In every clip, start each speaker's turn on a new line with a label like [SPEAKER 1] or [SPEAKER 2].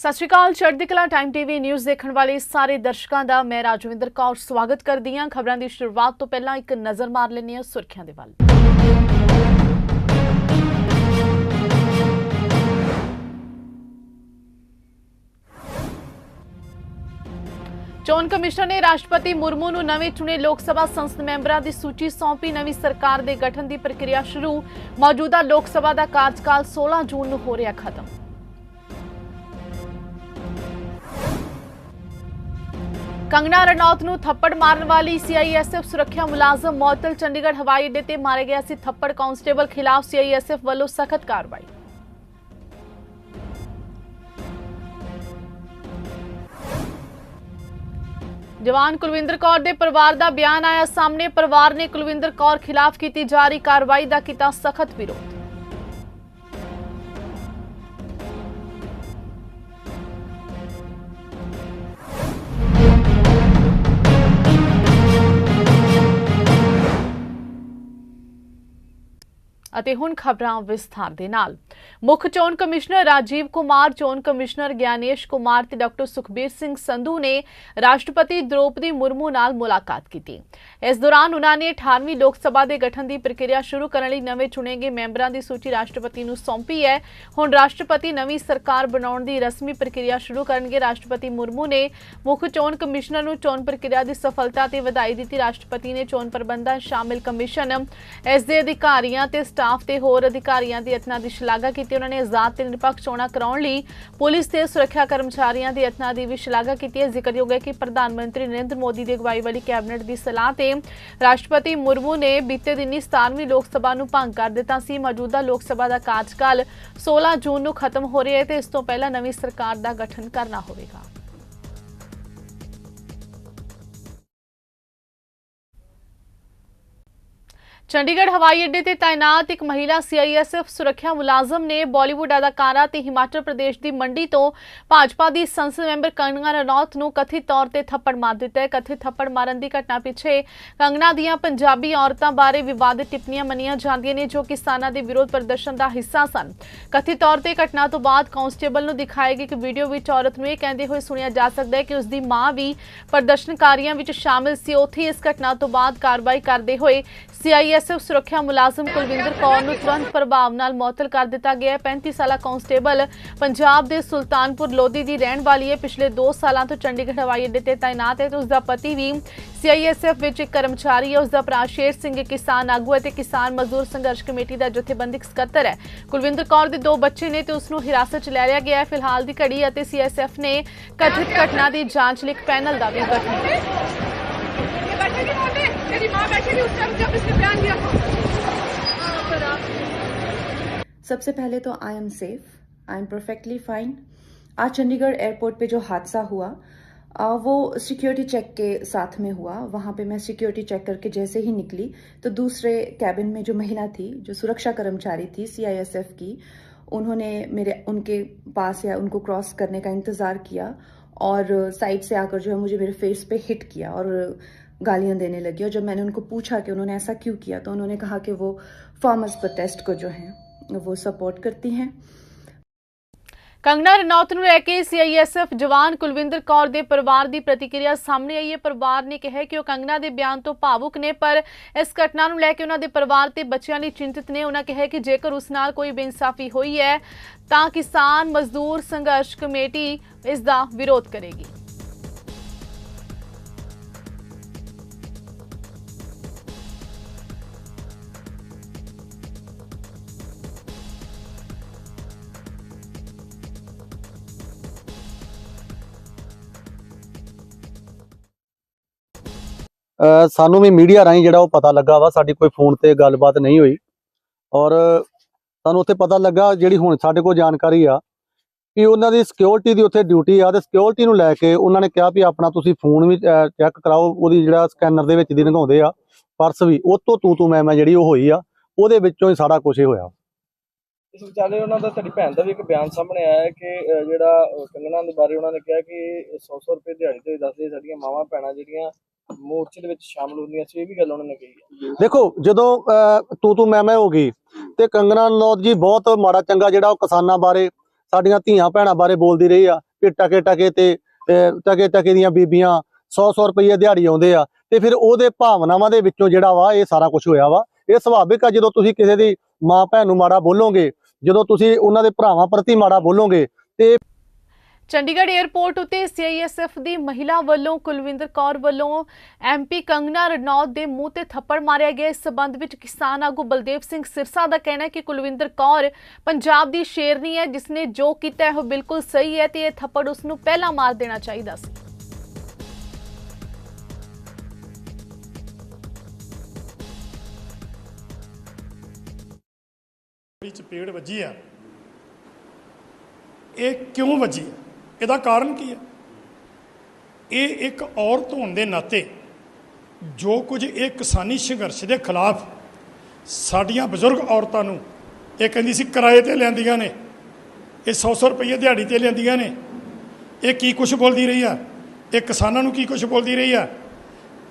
[SPEAKER 1] ਸਤਿ ਸ਼੍ਰੀ ਅਕਾਲ, ਚੜ੍ਹਦੀ ਕਲਾ ਟਾਈਮ ਟੀਵੀ ਨਿਊਜ਼ ਦੇਖਣ ਵਾਲੇ ਸਾਰੇ ਦਰਸ਼ਕਾਂ ਦਾ ਮੈਂ ਰਾਜਵਿੰਦਰ ਕੌਰ ਸਵਾਗਤ ਕਰਦੀ ਹਾਂ। ਖਬਰਾਂ ਦੀ ਸ਼ੁਰੂਆਤ ਤੋਂ ਪਹਿਲਾਂ ਇੱਕ ਨਜ਼ਰ ਮਾਰ ਲੈਂਦੇ ਹਾਂ ਸੁਰਖੀਆਂ ਦੇ ਵੱਲ। ਚੋਣ ਕਮਿਸ਼ਨ ਨੇ ਰਾਸ਼ਟਰਪਤੀ ਮੁਰਮੂ ਨੂੰ ਨਵੇਂ ਚੁਣੇ ਲੋਕ ਸਭਾ ਸੰਸਦ ਮੈਂਬਰਾਂ ਦੀ ਸੂਚੀ ਸੌਂਪੀ। ਨਵੀਂ ਸਰਕਾਰ ਦੇ ਗਠਨ ਦੀ ਪ੍ਰਕਿਰਿਆ ਸ਼ੁਰੂ। ਮੌਜੂਦਾ ਲੋਕ ਸਭਾ ਦਾ ਕਾਰਜਕਾਲ 16 ਜੂਨ ਨੂੰ ਹੋ ਰਿਹਾ ਖਤਮ। ਕੰਗਨਾ ਰਣੌਤ ਨੂੰ ਥੱਪੜ ਮਾਰਨ ਵਾਲੀ ਸੀਆਈਐਸਐਫ ਸੁਰੱਖਿਆ ਮੁਲਾਜ਼ਮ ਮੌਤਲ ਚੰਡੀਗੜ੍ਹ ਹਵਾਈ ਅੱਡੇ ਤੇ ਮਾਰੇ ਗਿਆ ਸੀ ਥੱਪੜ ਕਾਂਸਟੇਬਲ ਖਿਲਾਫ ਸੀਆਈਐਸਐਫ ਵੱਲੋਂ ਸਖਤ ਕਾਰਵਾਈ। ਜਵਾਨ ਕੁਲਵਿੰਦਰ ਕੌਰ ਦੇ ਪਰਿਵਾਰ ਦਾ ਬਿਆਨ ਆਇਆ ਸਾਹਮਣੇ ਪਰਿਵਾਰ ਨੇ ਕੁਲਵਿੰਦਰ ਕੌਰ ਖਿਲਾਫ ਕੀਤੀ ਜਾ ਰਹੀ ਕਾਰਵਾਈ ਦਾ ਕੀਤਾ ਸਖਤ ਵਿਰੋਧ। ਅਤੇ ਹੁਣ ਖਬਰਾਂ ਵਿਸਥਾਰ ਦੇ ਨਾਲ। ਮੁੱਖ ਚੋਣ ਕਮਿਸ਼ਨਰ ਰਾਜੀਵ ਕੁਮਾਰ, ਚੋਣ ਕਮਿਸ਼ਨਰ ਗਿਆਨੇਸ਼ ਕੁਮਾਰ ਤੇ ਡਾਕਟਰ ਸੁਖਬੀਰ ਸਿੰਘ ਸੰਧੂ ਨੇ ਰਾਸ਼ਟਰਪਤੀ ਦ੍ਰੋਪਦੀ ਮੁਰਮੂ ਨਾਲ ਮੁਲਾਕਾਤ ਕੀਤੀ। ਇਸ ਦੌਰਾਨ ਉਨ੍ਹਾਂ ਨੇ 18ਵੀਂ ਲੋਕ ਸਭਾ ਦੇ ਗਠਨ ਦੀ ਪ੍ਰਕਿਰਿਆ ਸ਼ੁਰੂ ਕਰਨ ਲਈ ਨਵੇਂ ਚੁਣੇ ਗਏ ਮੈਂਬਰਾਂ ਦੀ ਸੂਚੀ ਰਾਸ਼ਟਰਪਤੀ ਨੂੰ ਸੌਂਪੀ ਹੈ। ਹੁਣ ਰਾਸ਼ਟਰਪਤੀ ਨਵੀਂ ਸਰਕਾਰ ਬਣਾਉਣ ਦੀ ਰਸਮੀ ਪ੍ਰਕਿਰਿਆ ਸ਼ੁਰੂ ਕਰਨਗੇ। ਰਾਸ਼ਟਰਪਤੀ ਮੁਰਮੂ ਨੇ ਮੁੱਖ ਚੋਣ ਕਮਿਸ਼ਨਰ ਨੂੰ ਚੋਣ ਪ੍ਰਕਿਰਿਆ ਦੀ ਸਫਲਤਾ ਤੇ ਵਧਾਈ ਦਿੱਤੀ। ਰਾਸ਼ਟਰਪਤੀ ਨੇ ਚੋਣ ਪ੍ਰਬੰਧਾਂ ਸ਼ਾਮਿਲ ਕਮਿਸ਼ਨ, ਇਸ ਦੇ ਅਧਿਕਾਰੀਆਂ ਤੇ ਸਟਾਫ ਤੇ ਹੋਰ ਅਧਿਕਾਰੀਆਂ ਦੇ ਯਤਨਾਂ ਦੀ ਸ਼ਲਾਘਾ ਕੀਤੀ। ਉਹਨਾਂ ਨੇ ਆਜ਼ਾਦ ਤੇ ਨਿਰਪੱਖ ਚੋਣਾਂ ਕਰਾਉਣ ਲਈ ਪੁਲਿਸ ਤੇ ਸੁਰੱਖਿਆ ਕਰਮਚਾਰੀਆਂ ਦੇ ਯਤਨਾਂ ਦੀ ਵੀ ਸ਼ਲਾਘਾ ਕੀਤੀ ਹੈ। ਜ਼ਿਕਰਯੋਗ ਹੈ ਕਿ ਪ੍ਰਧਾਨ ਮੰਤਰੀ ਨਰਿੰਦਰ ਮੋਦੀ ਦੀ ਅਗਵਾਈ ਵਾਲੀ ਕੈਬਨਿਟ ਦੀ ਸਲਾਹ ਤੇ ਰਾਸ਼ਟਰਪਤੀ ਮੁਰਮੂ ਨੇ ਬੀਤੇ ਦਿਨੀ 17ਵੀਂ ਲੋਕ ਸਭਾ ਨੂੰ ਭੰਗ ਕਰ ਦਿੱਤਾ ਸੀ। ਮੌਜੂਦਾ ਲੋਕ ਸਭਾ ਦਾ ਕਾਰਜਕਾਲ 16 ਜੂਨ ਨੂੰ ਖਤਮ ਹੋ ਰਿਹਾ ਹੈ ਤੇ ਇਸ ਤੋਂ ਪਹਿਲਾਂ ਨਵੀਂ ਸਰਕਾਰ ਦਾ ਗਠਨ ਕਰਨਾ ਹੋਵੇਗਾ। ਚੰਡੀਗੜ੍ਹ ਹਵਾਈ ਅੱਡੇ ਤੇ ਤਾਇਨਾਤ ਇੱਕ ਮਹਿਲਾ ਸੀਆਈਐਸਐਫ ਸੁਰੱਖਿਆ ਮੁਲਾਜ਼ਮ ਨੇ ਬਾਲੀਵੁੱਡ ਅਦਾਕਾਰਾ ਤੇ ਹਿਮਾਚਲ ਪ੍ਰਦੇਸ਼ ਦੀ ਮੰਡੀ ਤੋਂ ਭਾਜਪਾ ਦੀ ਸੰਸਦ ਮੈਂਬਰ ਕੰਗਨਾ ਰਣੌਤ ਨੂੰ ਕਥਿਤ ਤੌਰ ਤੇ ਥੱਪੜ ਮਾਰ ਦਿੱਤਾ ਹੈ। ਕਥਿਤ ਥੱਪੜ ਮਾਰਨ ਦੀ ਘਟਨਾ ਪਿੱਛੇ ਕੰਗਨਾ ਦੀਆਂ ਪੰਜਾਬੀ ਔਰਤਾਂ ਬਾਰੇ ਵਿਵਾਦਿਤ ਟਿੱਪਣੀਆਂ ਮੰਨੀਆਂ ਜਾਂਦੀਆਂ ਨੇ ਜੋ ਕਿਸਾਨਾਂ ਦੇ ਵਿਰੋਧ ਪ੍ਰਦਰਸ਼ਨ ਦਾ ਹਿੱਸਾ ਸਨ। ਕਥਿਤ ਤੌਰ ਤੇ ਘਟਨਾ ਤੋਂ ਬਾਅਦ ਕਾਂਸਟੇਬਲ ਨੂੰ ਦਿਖਾਏ ਗਈ ਇੱਕ ਵੀਡੀਓ ਵਿੱਚ ਔਰਤ ਨੂੰ ਇਹ ਕਹਿੰਦੇ ਹੋਏ ਸੁਣਿਆ ਜਾ ਸਕਦਾ ਹੈ ਕਿ ਉਸ ਦੀ ਮਾਂ ਵੀ ਪ੍ਰਦਰਸ਼ਨਕਾਰੀਆਂ ਵਿੱਚ ਸ਼ਾਮਿਲ ਸੀ। ਉੱਥੇ ਇਸ ਘਟਨਾ ਤੋਂ ਬਾਅਦ ਕਾਰਵਾਈ ਕਰਦੇ ਹੋਏ ਸੀਆਈਐਸਐਫ ਸੁਰੱਖਿਆ ਮੁਲਾਜ਼ਮ ਕੁਲਵਿੰਦਰ ਕੌਰ ਨੂੰ ਤੁਰੰਤ ਪ੍ਰਭਾਵ ਨਾਲ ਮੁਅੱਤਲ ਕਰ ਦਿੱਤਾ ਗਿਆ ਹੈ। 35 ਸਾਲਾ ਕਾਂਸਟੇਬਲ ਪੰਜਾਬ ਦੇ ਸੁਲਤਾਨਪੁਰ ਲੋਧੀ ਦੀ ਰਹਿਣ ਵਾਲੀ ਹੈ। ਪਿਛਲੇ 2 ਸਾਲਾਂ ਤੋਂ ਚੰਡੀਗੜ੍ਹ ਹਵਾਈ ਅੱਡੇ ਤੇ ਤਾਇਨਾਤ ਹੈ ਤੇ ਉਸ ਦਾ ਪਤੀ ਵੀ ਸੀਆਈਐਸਐਫ ਵਿੱਚ ਇੱਕ ਕਰਮਚਾਰੀ ਹੈ। ਉਸ ਦਾ ਭਰਾ ਸ਼ੇਰ ਸਿੰਘ, ਇੱਕ ਕਿਸਾਨ ਆਗੂ ਹੈ ਤੇ ਕਿਸਾਨ ਮਜ਼ਦੂਰ ਸੰਘਰਸ਼ ਕਮੇਟੀ ਦਾ ਜਥੇਬੰਦਕ ਸਕੱਤਰ ਹੈ। ਕੁਲਵਿੰਦਰ ਕੌਰ ਦੇ ਦੋ ਬੱਚੇ ਨੇ ਤੇ ਉਸ ਨੂੰ ਹਿਰਾਸਤ 'ਚ ਲੈ ਲਿਆ ਗਿਆ ਹੈ। ਫਿਲਹਾਲ ਦੀ ਘੜੀ ਅਤੇ ਸੀਐਸਐਫ ਨੇ ਕਥਿਤ ਘਟਨਾ ਦੀ ਜਾਂਚ ਲਈ ਇੱਕ ਪੈਨਲ ਦਾ ਵੀ ਗਠਨ
[SPEAKER 2] था
[SPEAKER 3] सबसे पहले तो I am safe I am perfectly fine आज चंडीगढ़ एयरपोर्ट पे जो हादसा हुआ वो सिक्योरिटी चेक के साथ में हुआ। वहाँ पे मैं सिक्योरिटी चेक करके जैसे ही निकली तो दूसरे कैबिन में जो महिला थी, जो सुरक्षा कर्मचारी थी सीआईएसएफ की, उन्होंने मेरे, उनके पास या उनको क्रॉस करने का इंतज़ार किया और साइड से आकर जो है मुझे मेरे फेस पे हिट किया और गालियां देने लगी और जब मैंने उनको पूछा कि उन्होंने ऐसा क्यों किया तो उन्होंने कहा कि वो फार्मर्स प्रोटेस्ट को जो है वो सपोर्ट करती हैं
[SPEAKER 1] ਕੰਗਨਾ ਰਣੌਤ ਨੂੰ ਲੈ ਕੇ ਸੀਆਈਐਸਐਫ ਜਵਾਨ ਕੁਲਵਿੰਦਰ ਕੌਰ ਦੇ ਪਰਿਵਾਰ ਦੀ ਪ੍ਰਤੀਕਿਰਿਆ ਸਾਹਮਣੇ ਆਈ ਹੈ ਪਰਿਵਾਰ ਨੇ ਕਿਹਾ ਕਿ ਉਹ ਕੰਗਨਾ ਦੇ ਬਿਆਨ ਤੋਂ ਭਾਵੁਕ ਨੇ ਪਰ ਇਸ ਘਟਨਾ ਨੂੰ ਲੈ ਕੇ ਉਹਨਾਂ ਦੇ ਪਰਿਵਾਰ ਤੇ ਬੱਚਿਆਂ ਲਈ ਚਿੰਤਿਤ ਨੇ ਉਹਨਾਂ ਕਿਹਾ ਕਿ ਜੇਕਰ ਉਸ ਨਾਲ ਕੋਈ ਬੇਇਨਸਾਫੀ ਹੋਈ ਹੈ ਤਾਂ ਕਿਸਾਨ ਮਜ਼ਦੂਰ ਸੰਘਰਸ਼ ਕਮੇਟੀ ਇਸ ਦਾ ਵਿਰੋਧ ਕਰੇਗੀ
[SPEAKER 4] ਸਾਨੂੰ ਵੀ ਮੀਡੀਆ ਰਾਹੀਂ ਜਿਹੜਾ ਉਹ ਪਤਾ ਲੱਗਾ ਵਾ ਸਾਡੀ ਕੋਈ ਫੋਨ ਤੇ ਗੱਲਬਾਤ ਨਹੀਂ ਹੋਈ। ਔਰ ਸਾਨੂੰ ਉੱਥੇ ਪਤਾ ਲੱਗਾ ਜਿਹੜੀ ਹੁਣ ਸਾਡੇ ਕੋਲ ਜਾਣਕਾਰੀ ਆ ਕਿ ਉਹਨਾਂ ਦੀ ਸਿਕਿਉਰਿਟੀ ਦੀ ਉੱਥੇ ਡਿਊਟੀ ਆ ਤੇ ਸਿਕਿਉਰਿਟੀ ਨੂੰ ਲੈ ਕੇ ਉਹਨਾਂ ਨੇ ਕਿਹਾ ਵੀ ਆਪਣਾ ਤੁਸੀਂ ਫੋਨ ਵੀ ਚੈੱਕ ਕਰਾਓ ਉਹਦੀ ਜਿਹੜਾ ਸਕੈਨਰ ਦੇ ਵਿੱਚ ਦੀ ਲੰਘਾਉਂਦੇ ਆ ਪਰਸ ਵੀ ਉਹ ਤੋਂ ਤੂੰ ਤੂੰ ਮੈਂ ਮੈਂ ਜਿਹੜੀ ਉਹ ਹੋਈ ਆ ਉਹਦੇ ਵਿੱਚੋਂ ਹੀ ਸਾਰਾ ਕੁਝ ਹੀ ਹੋਇਆ।
[SPEAKER 5] ਇਸ ਵਿਚਾਲੇ ਉਹਨਾਂ ਦਾ ਤੁਹਾਡੀ ਭੈਣ ਦਾ ਵੀ ਇੱਕ ਬਿਆਨ ਸਾਹਮਣੇ ਆਇਆ ਹੈ ਕਿ ਜਿਹੜਾ ਅਹ, ਕੰਗਣਾ ਦੇ ਬਾਰੇ ਉਹਨਾਂ ਨੇ ਕਿਹਾ ਕਿ 100-100 ਰੁਪਏ ਦਿਹਾੜੀ ਤੇ ਦੱਸਦੇ ਸਾਡੀਆਂ ਮਾਵਾਂ ਭੈਣਾਂ ਜਿਹੜੀਆਂ ਮੋਰਚੇ ਦੇ ਵਿੱਚ ਸ਼ਾਮਲ ਹੁੰਦੀਆਂ ਸੀ ਇਹ ਵੀ ਗੱਲ ਉਹਨਾਂ ਨੇ ਕਹੀ ਹੈ।
[SPEAKER 4] ਦੇਖੋ ਜਦੋਂ ਅਹ, ਤੂੰ ਤੂੰ ਮੈਂ ਮੈਂ ਹੋ ਗਈ ਤੇ ਕੰਗਨਾ ਰਣੌਤ ਜੀ ਬਹੁਤ ਮਾੜਾ ਚੰਗਾ ਜਿਹੜਾ ਉਹ ਕਿਸਾਨਾਂ ਬਾਰੇ ਸਾਡੀਆਂ ਧੀਆਂ ਭੈਣਾਂ ਬਾਰੇ ਬੋਲਦੀ ਰਹੀ ਆ ਕਿ ਟਕੇ ਟਕੇ ਤੇ ਅਹ, ਟਕੇ ਟਕੇ ਦੀਆਂ ਬੀਬੀਆਂ 100-100 ਰੁਪਏ ਦਿਹਾੜੀ ਆਉਂਦੇ ਆ ਤੇ ਫਿਰ ਉਹਦੇ ਭਾਵਨਾਵਾਂ ਦੇ ਵਿੱਚੋਂ ਜਿਹੜਾ ਵਾ ਇਹ ਸਾਰਾ ਕੁਝ ਹੋਇਆ ਵਾ। ਇਹ ਸੁਭਾਵਿਕ ਆ ਜਦੋਂ ਤੁਸੀਂ ਕਿਸੇ ਦੀ ਮਾਂ ਭੈਣ ਨੂੰ ਮਾੜਾ ਬੋਲੋਗੇ ਜਦੋਂ ਤੁਸੀਂ ਉਹਨਾਂ ਦੇ ਭਰਾਵਾਂ ਪ੍ਰਤੀ ਮਾੜਾ ਬੋਲੋਗੇ ਤੇ
[SPEAKER 1] ਚੰਡੀਗੜ੍ਹ 에ਅਰਪੋਰਟ ਉਤੇ ਸੀਆਈਐਸਐਫ ਦੀ ਮਹਿਲਾ ਵੱਲੋਂ, ਕੁਲਵਿੰਦਰ ਕੌਰ ਵੱਲੋਂ ਐਮਪੀ ਕੰਗਨਾ ਰਣੌਤ ਦੇ ਮੂੰਹ ਤੇ ਥੱਪੜ ਮਾਰਿਆ ਗਿਆ। ਇਸ ਸਬੰਧ ਵਿੱਚ ਕਿਸਾਨ ਆਗੂ ਬਲਦੇਵ ਸਿੰਘ ਸਿਰਸਾ ਦਾ ਕਹਿਣਾ ਹੈ ਕਿ ਕੁਲਵਿੰਦਰ ਕੌਰ ਪੰਜਾਬ ਦੀ ਸ਼ੇਰਨੀ ਹੈ, ਜਿਸ ਨੇ ਜੋ ਕੀਤਾ ਹੈ ਉਹ ਬਿਲਕੁਲ ਸਹੀ ਹੈ ਤੇ ਇਹ ਥੱਪੜ ਉਸ ਨੂੰ ਪਹਿਲਾਂ ਮਾਰ ਦੇਣਾ ਚਾਹੀਦਾ ਸੀ।
[SPEAKER 6] ਜਿਹੜੀ ਚਪੇੜ ਵੱਜੀ ਆ। ਇਹ ਕਿਉਂ ਵੱਜੀ? ਆ ਇਹਦਾ ਕਾਰਨ ਕੀ ਹੈ? ਇਹ ਇੱਕ ਔਰਤ ਹੋਣ ਦੇ ਨਾਤੇ ਜੋ ਕੁਝ ਇਹ ਕਿਸਾਨੀ ਸੰਘਰਸ਼ ਦੇ ਖਿਲਾਫ ਸਾਡੀਆਂ ਬਜ਼ੁਰਗ ਔਰਤਾਂ ਨੂੰ ਇਹ ਕਹਿੰਦੀ ਸੀ, ਕਿਰਾਏ ਤੇ ਲੈਂਦੀਆਂ ਨੇ, ਇਹ 100-100 ਰੁਪਏ ਦਿਹਾੜੀ ਤੇ ਲੈਂਦੀਆਂ ਨੇ, ਇਹ ਕੀ ਕੁਝ ਬੋਲਦੀ ਰਹੀ ਆ? ਇਹ ਕਿਸਾਨਾਂ ਨੂੰ ਕੀ ਕੁਝ ਬੋਲਦੀ ਰਹੀ ਆ?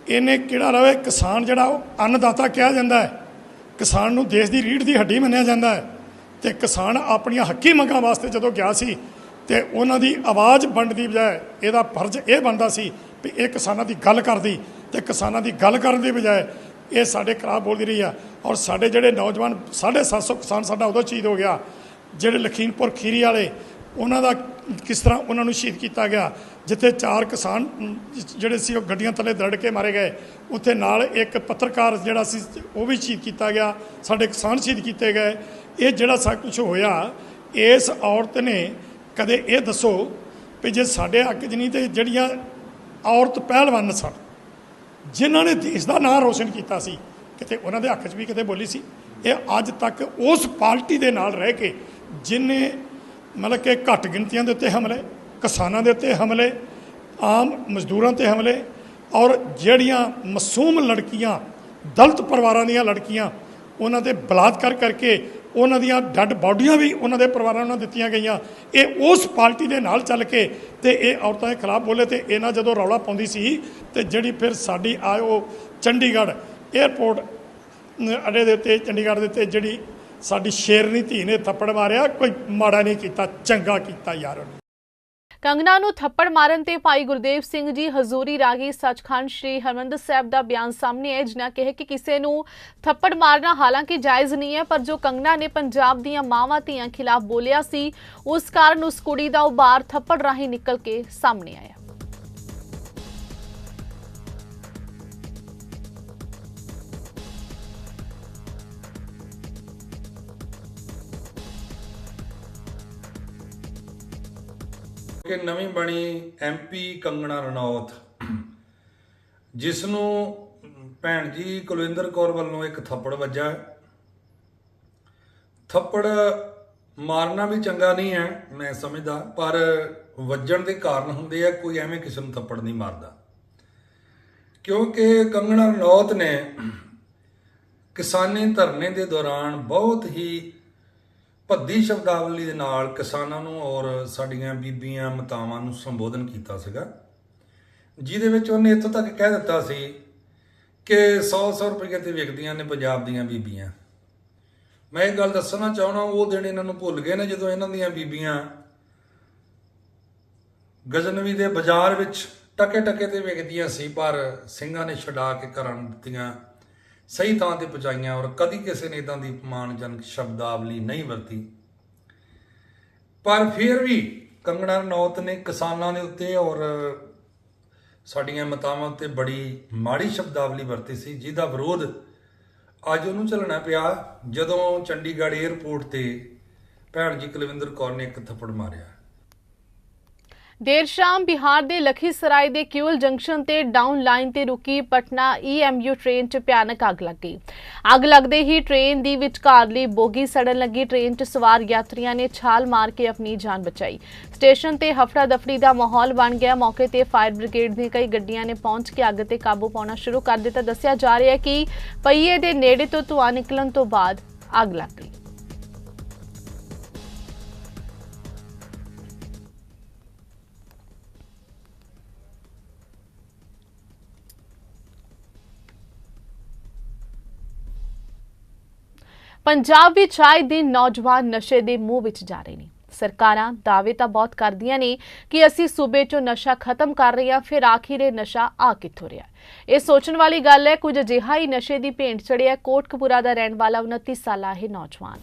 [SPEAKER 6] ਇਹਨੇ ਕਿਹੜਾ ਰਵੇ ਕਿਸਾਨ ਜਿਹੜਾ ਉਹ ਅੰਨਦਾਤਾ ਕਿਹਾ ਜਾਂਦਾ ਹੈ। ਕਿਸਾਨ ਨੂੰ ਦੇਸ਼ ਦੀ ਰੀੜ ਦੀ ਹੱਡੀ ਮੰਨਿਆ ਜਾਂਦਾ ਹੈ। ਤੇ ਕਿਸਾਨ ਆਪਣੀਆਂ ਹੱਕੀ ਮੰਗਾਂ ਵਾਸਤੇ ਜਦੋਂ ਗਿਆ ਸੀ ਤੇ ਉਹਨਾਂ ਦੀ ਆਵਾਜ਼ ਵੰਡ ਦੀ ਬਜਾਏ ਇਹਦਾ ਫਰਜ਼ ਇਹ ਬਣਦਾ ਸੀ ਵੀ ਇਹ ਕਿਸਾਨਾਂ ਦੀ ਗੱਲ ਕਰਦੀ ਤੇ ਕਿਸਾਨਾਂ ਦੀ ਗੱਲ ਕਰਨ ਦੀ ਬਜਾਏ ਇਹ ਸਾਡੇ ਖਰਾਬ ਬੋਲਦੀ ਰਹੀ ਆ। ਔਰ ਸਾਡੇ ਜਿਹੜੇ ਨੌਜਵਾਨ 750 ਕਿਸਾਨ ਸਾਡਾ ਉਦੋਂ ਸ਼ਹੀਦ ਹੋ ਗਿਆ, ਜਿਹੜੇ ਲਖੀਮਪੁਰ ਖੀਰੀ ਵਾਲੇ, ਉਹਨਾਂ ਦਾ ਕਿਸ ਤਰ੍ਹਾਂ ਉਹਨਾਂ ਨੂੰ ਸ਼ਹੀਦ ਕੀਤਾ ਗਿਆ, ਜਿੱਥੇ ਚਾਰ ਕਿਸਾਨ, ਜਿਹੜੇ ਸੀ ਉਹ ਗੱਡੀਆਂ ਥੱਲੇ ਦੜ ਕੇ ਮਾਰੇ ਗਏ, ਉੱਥੇ ਨਾਲ ਇੱਕ ਪੱਤਰਕਾਰ ਜਿਹੜਾ ਸੀ ਉਹ ਵੀ ਸ਼ਹੀਦ ਕੀਤਾ ਗਿਆ, ਸਾਡੇ ਕਿਸਾਨ ਸ਼ਹੀਦ ਕੀਤੇ ਗਏ। ਇਹ ਜਿਹੜਾ ਸਭ ਕੁਝ ਹੋਇਆ, ਇਸ ਔਰਤ ਨੇ ਕਦੇ ਇਹ ਦੱਸੋ ਵੀ ਜੇ ਸਾਡੇ ਹੱਕ 'ਚ ਨਹੀਂ ਤੇ ਜਿਹੜੀਆਂ ਔਰਤ ਪਹਿਲਵਾਨ ਸਨ, ਜਿਨ੍ਹਾਂ ਨੇ ਦੇਸ਼ ਦਾ ਨਾਂ ਰੋਸ਼ਨ ਕੀਤਾ ਸੀ, ਕਿਤੇ ਉਹਨਾਂ ਦੇ ਹੱਕ 'ਚ ਵੀ ਕਿਤੇ ਬੋਲੀ ਸੀ? ਇਹ ਅੱਜ ਤੱਕ ਉਸ ਪਾਰਟੀ ਦੇ ਨਾਲ ਰਹਿ ਕੇ ਜਿਨੇ ਮਤਲਬ ਕਿ ਘੱਟ ਗਿਣਤੀਆਂ ਦੇ ਉੱਤੇ ਹਮਲੇ, ਕਿਸਾਨਾਂ ਦੇ ਉੱਤੇ ਹਮਲੇ, ਆਮ ਮਜ਼ਦੂਰਾਂ ਤੇ ਹਮਲੇ, ਔਰ ਜਿਹੜੀਆਂ ਮਾਸੂਮ ਲੜਕੀਆਂ, ਦਲਤ ਪਰਿਵਾਰਾਂ ਦੀਆਂ ਲੜਕੀਆਂ, ਉਹਨਾਂ ਤੇ ਬਲਾਤਕਾਰ ਕਰਕੇ ਉਹਨਾਂ ਦੀਆਂ ਡੈੱਡ ਬਾਡੀਆਂ ਵੀ ਉਹਨਾਂ ਦੇ ਪਰਿਵਾਰਾਂ ਨੂੰ ਦਿੱਤੀਆਂ ਗਈਆਂ। ਇਹ ਉਸ ਪਾਰਟੀ ਦੇ ਨਾਲ ਚੱਲ ਕੇ ਤੇ ਇਹ ਔਰਤਾਂ ਦੇ ਖਿਲਾਫ ਬੋਲੇ ਤੇ ਇਹਨਾਂ ਜਦੋਂ ਰੌਲਾ ਪਾਉਂਦੀ ਸੀ ਤੇ ਜਿਹੜੀ ਫਿਰ ਸਾਡੀ ਆਇਓ ਚੰਡੀਗੜ੍ਹ 에ਅਰਪੋਰਟ ਅੱਡੇ ਦੇ ਉੱਤੇ ਚੰਡੀਗੜ੍ਹ ਦੇ ਉੱਤੇ ਜਿਹੜੀ ਸਾਡੀ ਸ਼ੇਰਨੀ ਧੀ ਨੇ ਥੱਪੜ ਮਾਰਿਆ, ਕੋਈ ਮਾੜਾ ਨਹੀਂ ਕੀਤਾ, ਚੰਗਾ ਕੀਤਾ ਯਾਰ ਉਹਨੇ।
[SPEAKER 1] ਕੰਗਨਾ ਨੂੰ ਥੱਪੜ ਮਾਰਨ ਤੇ ਭਾਈ ਗੁਰਦੇਵ ਸਿੰਘ ਜੀ, ਹਜ਼ੂਰੀ ਰਾਗੀ ਸੱਚਖੰਡ ਸ੍ਰੀ ਹਰਮੰਦਰ ਸਾਹਿਬ ਦਾ ਬਿਆਨ ਸਾਹਮਣੇ ਹੈ ਜਿਨ੍ਹਾਂ ਕਿਹਾ ਕਿ ਕਿਸੇ ਨੂੰ ਥੱਪੜ ਮਾਰਨਾ ਹਾਲਾਂਕਿ ਜਾਇਜ਼ ਨਹੀਂ ਹੈ, ਪਰ ਜੋ ਕੰਗਨਾ ਨੇ ਪੰਜਾਬ ਦੀਆਂ ਮਾਵਾਂ ਧੀਆਂ ਖਿਲਾਫ ਬੋਲਿਆ ਸੀ, ਉਸ ਕਾਰਨ ਉਸ ਕੁੜੀ ਦਾ ਉਬਾਰ ਥੱਪੜ ਰਾਹੀਂ ਨਿਕਲ ਕੇ ਸਾਹਮਣੇ ਆਇਆ।
[SPEAKER 7] ਕਿ ਨਵੀਂ ਬਣੀ ਐਮਪੀ ਕੰਗਣਾ ਰਣੌਤ। ਜਿਸ ਨੂੰ ਭੈਣ ਜੀ ਕੁਲਵਿੰਦਰ ਕੌਰ ਵੱਲੋਂ ਇੱਕ ਥੱਪੜ ਵੱਜਾ ਥੱਪੜ ਮਾਰਨਾ ਵੀ ਚੰਗਾ ਨਹੀਂ ਹੈ, ਮੈਂ ਸਮਝਦਾ, ਪਰ ਵੱਜਣ ਦੇ ਕਾਰਨ ਹੁੰਦੇ ਆ, ਕੋਈ ਐਵੇਂ ਕਿਸਮ ਥੱਪੜ ਨਹੀਂ ਮਾਰਦਾ। ਕਿਉਂਕਿ ਕੰਗਣਾ ਰਣੌਤ ਨੇ ਕਿਸਾਨੀ ਧਰਨੇ ਦੇ ਦੌਰਾਨ ਬਹੁਤ ਹੀ ਭੱਦੀ ਸ਼ਬਦਾਵਲੀ ਦੇ ਨਾਲ ਕਿਸਾਨਾਂ ਨੂੰ ਔਰ ਸਾਡੀਆਂ ਬੀਬੀਆਂ ਮਾਤਾਵਾਂ ਨੂੰ ਸੰਬੋਧਨ ਕੀਤਾ ਸੀਗਾ। ਜਿਹਦੇ ਵਿੱਚ ਉਹਨੇ ਇੱਥੋਂ ਤੱਕ ਕਹਿ ਦਿੱਤਾ ਸੀ ਕਿ 100-100 ਰੁਪਏ ਤੇ ਵਿਕਦੀਆਂ ਨੇ ਪੰਜਾਬ ਦੀਆਂ ਬੀਬੀਆਂ। ਮੈਂ ਇਹ ਗੱਲ ਦੱਸਣਾ ਚਾਹਣਾ ਉਹ ਦਿਨ ਇਹਨਾਂ ਨੂੰ ਭੁੱਲ ਗਏ ਨੇ ਜਦੋਂ ਇਹਨਾਂ ਦੀਆਂ ਬੀਬੀਆਂ ਗਜ਼ਨਵੀ ਦੇ ਬਾਜ਼ਾਰ ਵਿੱਚ ਟਕੇ ਟਕੇ ਤੇ ਵਿਕਦੀਆਂ ਸੀ, ਪਰ ਸਿੰਘਾਂ ਨੇ ਛਡਾ ਕੇ ਘਰਾਂ ਨੂੰ ਦਿੱਤੀਆਂ। ਸਹੀ ਥਾਂ ਤੇ ਪਹੁੰਚਾਈਆਂ ਔਰ ਕਦੀ ਕਿਸੇ ਨੇ ਇਦਾਂ ਦੀ ਮਾਨਜਨਕ ਸ਼ਬਦਾਵਲੀ ਨਹੀਂ ਵਰਤੀ। ਪਰ ਫਿਰ ਵੀ ਕੰਗਣਾ ਰਣੌਤ ਨੇ ਕਿਸਾਨਾਂ ਦੇ ਉੱਤੇ ਔਰ ਸਾਡੀਆਂ ਮਤਾਵਾਂ ਉੱਤੇ ਬੜੀ ਮਾੜੀ ਸ਼ਬਦਾਵਲੀ ਵਰਤੀ ਸੀ, ਜਿਹਦਾ ਵਿਰੋਧ ਅੱਜ ਉਹਨੂੰ ਚੱਲਣਾ ਪਿਆ, ਜਦੋਂ ਚੰਡੀਗੜ੍ਹ 에ਅਰਪੋਰਟ ਤੇ ਭੈਣ ਜੀ ਕੁਲਵਿੰਦਰ ਕੌਰ ਨੇ ਇੱਕ ਥੱਪੜ ਮਾਰਿਆ।
[SPEAKER 1] ਦੇਰ ਸ਼ਾਮ ਬਿਹਾਰ ਦੇ ਲਖੀਸਰਾਏ ਦੇ ਕਿਊਲ ਜੰਕਸ਼ਨ ਤੇ ਡਾਊਨ ਲਾਈਨ ਤੇ ਰੁਕੀ ਪਟਨਾ ਈਐਮਯੂ ਟ੍ਰੇਨ 'ਚ ਭਿਆਨਕ ਅੱਗ ਲੱਗ ਗਈ। ਅੱਗ ਲੱਗਦੇ ਹੀ ਟ੍ਰੇਨ ਦੀ ਵਿਚਕਾਰਲੀ ਬੋਗੀ ਸੜਨ ਲੱਗੀ। ਟ੍ਰੇਨ 'ਚ ਸਵਾਰ ਯਾਤਰੀਆਂ ਨੇ ਛਾਲ ਮਾਰ ਕੇ ਆਪਣੀ ਜਾਨ ਬਚਾਈ। ਸਟੇਸ਼ਨ ਤੇ ਹਫੜਾ ਦਫੜੀ ਦਾ ਮਾਹੌਲ ਬਣ ਗਿਆ। ਮੌਕੇ ਤੇ ਫਾਇਰ ਬ੍ਰਿਗੇਡ ਦੀਆਂ ਕਈ ਗੱਡੀਆਂ ਨੇ ਪਹੁੰਚ ਕੇ ਅੱਗ ਤੇ ਕਾਬੂ ਪਾਉਣਾ ਸ਼ੁਰੂ ਕਰ ਦਿੱਤਾ। ਦੱਸਿਆ ਜਾ ਰਿਹਾ ਹੈ ਕਿ ਪਹੀਏ ਦੇ ਨੇੜੇ ਤੋਂ ਧੂੰਆਂ ਨਿਕਲਣ ਤੋਂ ਬਾਅਦ ਅੱਗ ਲੱਗ ਗਈ। ਪੰਜਾਬ ਵਿੱਚ ਆਏ ਦਿਨ ਨੌਜਵਾਨ ਨਸ਼ੇ ਦੇ ਮੂੰਹ ਵਿੱਚ ਜਾ ਰਹੇ ਨੇ। ਸਰਕਾਰਾਂ ਦਾਅਵੇ ਤਾਂ ਬਹੁਤ ਕਰਦੀਆਂ ਨੇ ਕਿ ਅਸੀਂ ਸੂਬੇ 'ਚੋਂ ਨਸ਼ਾ ਖਤਮ ਕਰ ਰਹੇ ਹਾਂ, ਫਿਰ ਆਖਿਰ ਇਹ ਨਸ਼ਾ ਆ ਕਿੱਥੋਂ ਰਿਹਾ ਇਹ ਸੋਚਣ ਵਾਲੀ ਗੱਲ ਹੈ, ਕੁਝ ਅਜਿਹਾ ਹੀ ਨਸ਼ੇ ਦੀ ਭੇਂਟ ਚੜਿਆ ਕੋਟਕਪੂਰਾ ਦਾ ਰਹਿਣ ਵਾਲਾ 29 ਸਾਲਾ ਇਹ ਨੌਜਵਾਨ।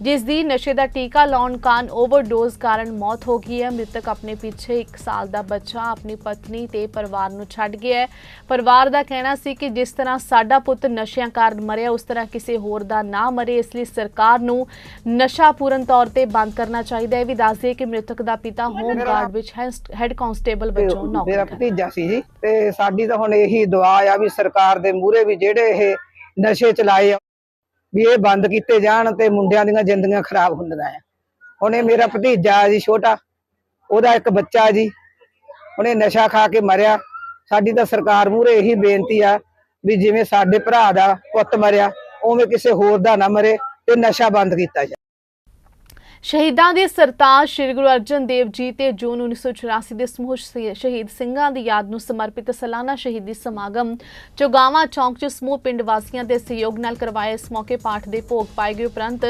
[SPEAKER 1] ਜਿਸ ਦੀ ਨਸ਼ੇ ਦਾ ਟੀਕਾ ਲਾਉਣ ਕਾਰਨ ਓਵਰਡੋਜ਼ ਕਾਰਨ ਮੌਤ ਹੋ ਗਈ ਹੈ। ਮ੍ਰਿਤਕ ਆਪਣੇ ਪਿੱਛੇ 1 ਸਾਲ ਦਾ ਬੱਚਾ ਆਪਣੀ ਪਤਨੀ ਤੇ ਪਰਿਵਾਰ ਨੂੰ ਛੱਡ ਗਿਆ ਹੈ। ਪਰਿਵਾਰ ਦਾ ਕਹਿਣਾ ਸੀ ਕਿ ਜਿਸ ਤਰ੍ਹਾਂ ਸਾਡਾ ਪੁੱਤ ਨਸ਼ਿਆਂ ਕਾਰਨ ਮਰਿਆ ਉਸ ਤਰ੍ਹਾਂ ਕਿਸੇ ਹੋਰ ਦਾ ਨਾ ਮਰੇ ਇਸ ਲਈ ਸਰਕਾਰ ਨੂੰ ਨਸ਼ਾ ਪੂਰਨ ਤੌਰ ਤੇ ਬੰਦ ਕਰਨਾ ਚਾਹੀਦਾ ਹੈ। ਵੀ ਦੱਸ ਦਈਏ ਕਿ ਮ੍ਰਿਤਕ ਦਾ ਪਿਤਾ ਹੋਮ ਗਾਰਡ ਵਿੱਚ ਹੈਡ ਕਾਂਸਟੇਬਲ ਵਜੋਂ
[SPEAKER 8] ਮੇਰਾ
[SPEAKER 1] ਨੌਕਰੀ ਕਰਦਾ
[SPEAKER 8] ਭਤੀਜਾ ਸੀ ਜੀ। ਤੇ ਸਾਡੀ ਤਾਂ ਹੁਣ ਇਹੀ ਦੁਆ ਆ ਵੀ ਸਰਕਾਰ ਦੇ ਮੂਹਰੇ ਵੀ ਜਿਹੜੇ ਇਹ ਨਸ਼ੇ ਚਲਾਏ ਵੀ ਇਹ ਬੰਦ ਕੀਤੇ ਜਾਣ ਤੇ ਮੁੰਡਿਆਂ ਦੀਆਂ ਜ਼ਿੰਦਗੀਆਂ ਖਰਾਬ ਹੁੰਦੀਆਂ ਆ। ਹੁਣ ਮੇਰਾ ਭਤੀਜਾ ਜੀ, ਛੋਟਾ। ਉਹਦਾ ਇੱਕ ਬੱਚਾ ਜੀ। ਉਹਨੇ ਨਸ਼ਾ ਖਾ ਕੇ ਮਰਿਆ। ਸਾਡੀ ਤਾਂ ਸਰਕਾਰ ਮੂਹਰੇ ਇਹੀ ਬੇਨਤੀ ਆ ਵੀ ਜਿਵੇਂ ਸਾਡੇ ਭਰਾ ਦਾ ਪੁੱਤ ਮਰਿਆ, ਉਵੇਂ ਕਿਸੇ ਹੋਰ ਦਾ ਨਾ ਮਰੇ ਤੇ ਨਸ਼ਾ ਬੰਦ ਕੀਤਾ ਜਾਵੇ।
[SPEAKER 1] ਸ਼ਹੀਦਾਂ ਦੇ ਸਰਤਾਜ ਸ੍ਰੀ ਗੁਰੂ ਅਰਜਨ ਦੇਵ ਜੀ ਤੇ ਜੂਨ 1984 ਦੇ ਸਮੂਹ ਸ਼ਹੀਦ ਸਿੰਘਾਂ ਦੀ ਯਾਦ ਨੂੰ ਸਮਰਪਿਤ ਸਾਲਾਨਾ ਸ਼ਹੀਦੀ ਸਮਾਗਮ ਚੋਗਾਵਾ ਚੌਂਕ 'ਚ ਸਮੂਹ ਪਿੰਡ ਵਾਸੀਆਂ ਦੇ ਸਹਿਯੋਗ ਨਾਲ ਕਰਵਾਏ ਇਸ ਮੌਕੇ ਪਾਠ ਦੇ ਭੋਗ ਪਾਏ ਗਏ। ਉਪਰੰਤ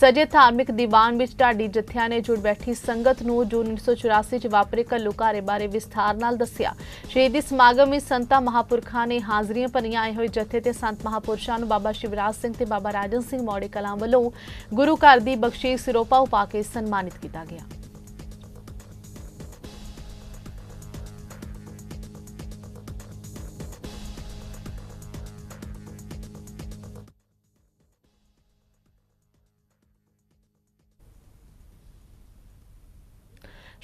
[SPEAKER 1] ਸਜੇ ਧਾਰਮਿਕ ਦੀਵਾਨ ਵਿੱਚ ਢਾਡੀ ਜਥਿਆਂ ਨੇ ਜੁੜ ਬੈਠੀ ਸੰਗਤ ਨੂੰ ਜੂਨ 1984 'ਚ ਵਾਪਰੇ ਘੱਲੂਕਾਰੇ ਬਾਰੇ ਵਿਸਥਾਰ ਨਾਲ ਦੱਸਿਆ। ਸ਼ਹੀਦੀ ਸਮਾਗਮ ਵਿੱਚ ਸੰਤਾਂ ਮਹਾਪੁਰਖਾਂ ਨੇ ਹਾਜ਼ਰੀਆਂ ਭਰੀਆਂ। ਆਏ ਹੋਏ ਜਥੇ ਤੇ ਸੰਤ ਮਹਾਪੁਰਸ਼ਾਂ ਨੂੰ ਬਾਬਾ ਸ਼ਿਵਰਾਜ ਸਿੰਘ ਤੇ ਬਾਬਾ ਰਾਜਨ ਸਿੰਘ ਮੌੜੇ ਕਲਾਂ ਵੱਲੋਂ ਗੁਰੂ ਘਰ ਦੀ ਬਖਸ਼ਿਸ਼, ਸਿਰੋਪਾ ਪਾ ਕੇ ਸਨਮਾਨਿਤ ਕੀਤਾ ਗਿਆ।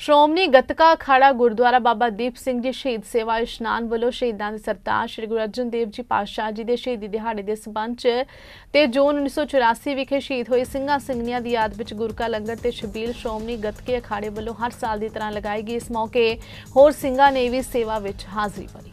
[SPEAKER 1] ਸ਼੍ਰੋਮਣੀ ਗੱਤਕਾ ਅਖਾੜਾ ਗੁਰਦੁਆਰਾ ਬਾਬਾ ਦੀਪ ਸਿੰਘ ਜੀ ਸ਼ਹੀਦ ਸੇਵਾ ਇਸ਼ਨਾਨ ਵੱਲੋਂ ਸ਼ਹੀਦਾਂ ਦੇ ਸਰਤਾਜ, ਸ੍ਰੀ ਗੁਰੂ ਅਰਜਨ ਦੇਵ ਜੀ ਪਾਤਸ਼ਾਹ ਜੀ ਦੇ ਸ਼ਹੀਦੀ ਦਿਹਾੜੇ ਦੇ ਸਬੰਧ 'ਚ ਤੇ ਜੂਨ 1984 ਵਿਖੇ ਸ਼ਹੀਦ ਹੋਏ ਸਿੰਘਾਂ ਸਿੰਘਣੀਆਂ ਦੀ ਯਾਦ ਵਿੱਚ ਗੁਰਕਾ ਲੰਗਰ ਤੇ ਸ਼ਬੀਲ ਸ਼੍ਰੋਮਣੀ ਗੱਤਕੇ ਅਖਾੜੇ ਵੱਲੋਂ ਹਰ ਸਾਲ ਦੀ ਤਰ੍ਹਾਂ ਲਗਾਈ ਗਈ। ਇਸ ਮੌਕੇ ਹੋਰ ਸਿੰਘਾਂ ਨੇ ਵੀ ਸੇਵਾ ਵਿੱਚ ਹਾਜ਼ਰੀ ਭਰੀ।